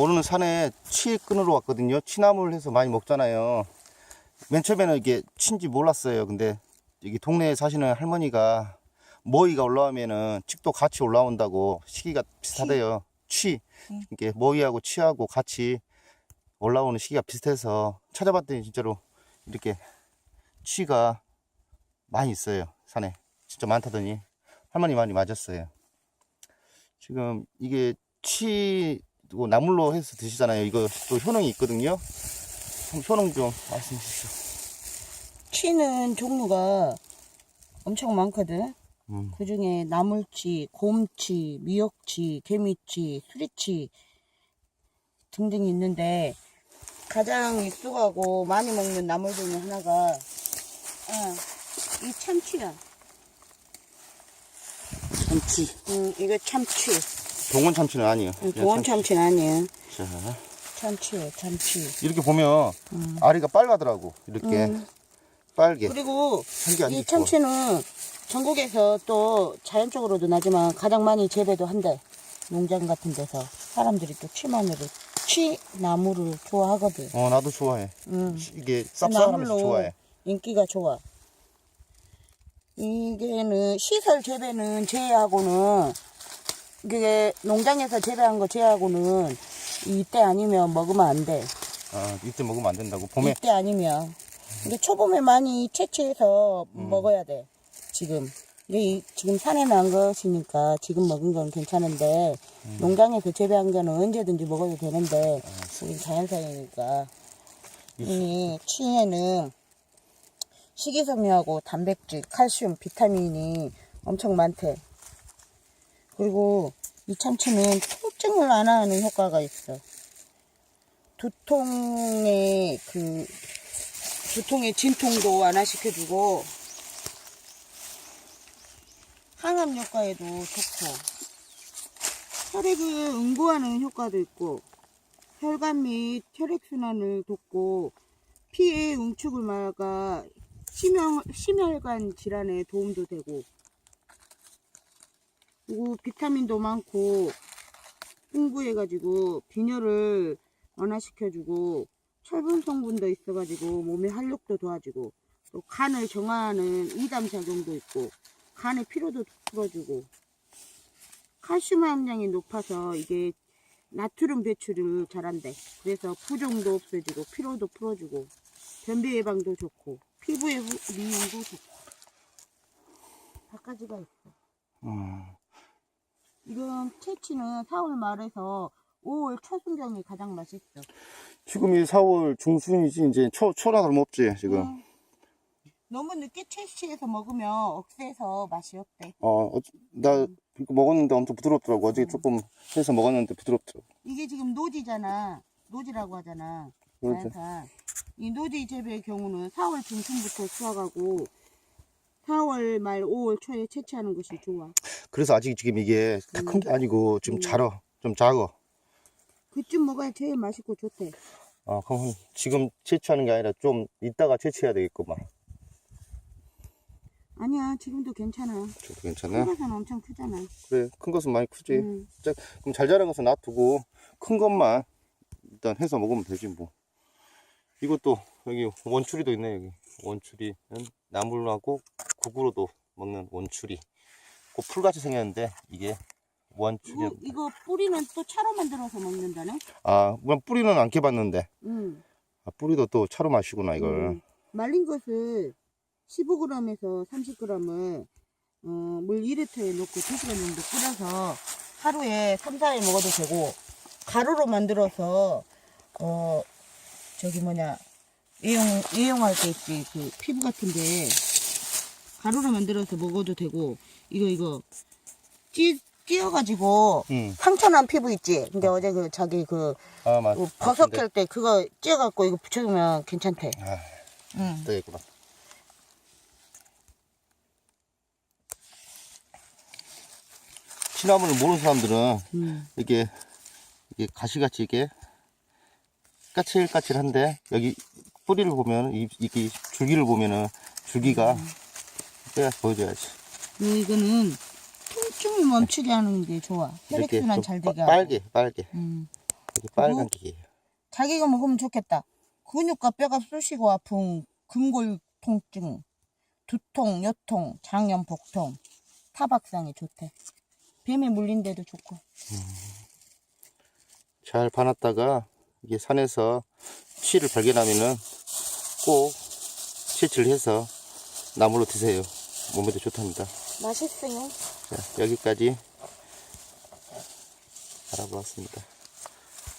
오늘은 산에 치 끊으러 왔거든요. 치나물 해서 많이 먹잖아요. 맨 처음에는 이게 친지 몰랐어요. 근데 여기 동네에 사시는 할머니가 모이가 올라오면은 칡도 같이 올라온다고 시기가 비슷하대요. 취. 이게 모이하고 치하고 같이 올라오는 시기가 비슷해서 찾아봤더니 진짜로 이렇게 취가 많이 있어요. 산에. 진짜 많다더니 할머니 많이 맞았어요. 지금 이게 치뭐 나물로 해서 드시잖아요. 이거 또 효능이 있거든요. 효능 좀 말씀해 주시죠. 치는 종류가 엄청 많거든. 음. 그 중에 나물치, 곰치, 미역치, 개미치, 수리치 등등 있는데 가장 익숙하고 많이 먹는 나물 중에 하나가 어, 이 참치야. 참치. 음, 이거 참치. 동원 참치는 아니에요. 음, 그냥 동원 참치는 아니에요. 자, 참치예요, 참치. 이렇게 보면 아리가 빨가더라고. 이렇게 음. 빨개. 그리고 한게 안 이. 참치는 전국에서 또 자연적으로도 나지만 가장 많이 재배도 한대. 농장 같은 데서 사람들이 또 치마늘을 치나무를 좋아하거든. 어, 나도 좋아해. 음. 이게 쌉싸하면서 나물로 좋아해. 인기가 좋아. 이게는 시설 재배는 제외하고는 이게 농장에서 재배한 거 제외하고는 이때 아니면 먹으면 안 돼. 아, 이때 먹으면 안 된다고. 봄에 이때 아니면 이게 초봄에 많이 채취해서 음. 먹어야 돼 지금 이게 이- 지금 산에 난 것이니까 지금 먹은 건 괜찮은데 음. 농장에서 재배한 거는 언제든지 먹어도 되는데 아, 우리 자연산이니까 이 치에는 식이섬유하고 단백질, 칼슘, 비타민이 엄청 많대. 그리고 이 참치는 통증을 완화하는 효과가 있어. 두통의 그 두통의 진통도 완화시켜주고 항암 효과에도 좋고 혈액을 응고하는 효과도 있고 혈관 및 혈액순환을 돕고 피의 응축을 막아 심혈, 심혈관 질환에 도움도 되고 그리고 비타민도 많고 풍부해가지고 빈혈을 완화시켜주고 철분 성분도 있어가지고 몸의 활력도 도와주고 또 간을 정화하는 이담 작용도 있고 간의 피로도 풀어주고 칼슘 함량이 높아서 이게 나트륨 배출을 잘한대. 그래서 부종도 없애주고 피로도 풀어주고 변비 예방도 좋고 피부의 후- 미용도 좋고 바가지가 있어. 음, 이건 채취는 4월 말에서 5월 초순경이 가장 맛있어. 지금이 4월 중순이지 이제 초 초라 다름없지 지금. 음. 너무 늦게 채취해서 먹으면 억세서 맛이 없대. 어, 어, 나 먹었는데 엄청 부드럽더라고. 어제 조금 해서 먹었는데 부드럽더라고. 이게 지금 노지잖아. 노지라고 하잖아. 그렇죠. 자연산. 이 노지 재배의 경우는 4월 중순부터 수확하고 4월 말 5월 초에 채취하는 것이 좋아. 그래서 아직 지금 이게 다 큰 게 아니고 지금 음. 자라 좀 작아. 그쯤 먹어야 제일 맛있고 좋대. 아, 그럼 지금 채취하는 게 아니라 좀 이따가 채취해야 되겠구만. 아니야, 지금도 괜찮아. 저도 괜찮아. 큰 것은 엄청 크잖아. 그래, 큰 것은 많이 크지. 음. 자, 그럼 잘 자란 것은 놔두고 큰 것만 일단 해서 먹으면 되지 뭐. 이것도 여기 원추리도 있네 여기. 원추리는 나물하고 국으로도 먹는 원추리. 그 풀같이 생겼는데 이게 원추리. 이거, 이거 뿌리는 또 차로 만들어서 먹는다네? 아, 뭐 뿌리는 안 캐봤는데. 응. 아, 뿌리도 또 차로 마시구나 이걸. 음. 말린 것을 15g에서 30g을 어, 물 2리터에 넣고 2시간 정도 끓여서 하루에 3, 4일 먹어도 되고 가루로 만들어서 어 저기 뭐냐 애용 애용할 때 있지 그 피부 같은데 가루로 만들어서 먹어도 되고 이거 이거 찌 찌어가지고 응. 상처 난 피부 있지 근데 어제 그 자기 그 아, 맞. 그 버섯 캘 때 그거 찌어갖고 이거 붙여주면 괜찮대. 아, 응. 되겠구나. 시나물을 모르는 사람들은 음. 이게 이게 가시같이 이게 까칠까칠한데 여기 뿌리를 보면 이 이게 줄기를 보면은 줄기가 빼야 보여줘야지. 요 이거는 통증을 멈추게 하는 게 좋아. 혈액순환 좀잘 빠- 되게 하고. 빨개 빨개. 음. 이게 빨간 게예요. 자기가 먹으면 좋겠다. 근육과 뼈가 쑤시고 아픈 근골 통증, 두통, 요통, 장염, 복통, 타박상에 좋대. 뱀에 물린 데도 좋고. 잘 봐놨다가 이게 산에서 치를 발견하면은 꼭 채취를 해서 나물로 드세요. 몸에도 좋답니다. 맛있어요. 자, 여기까지 알아보았습니다.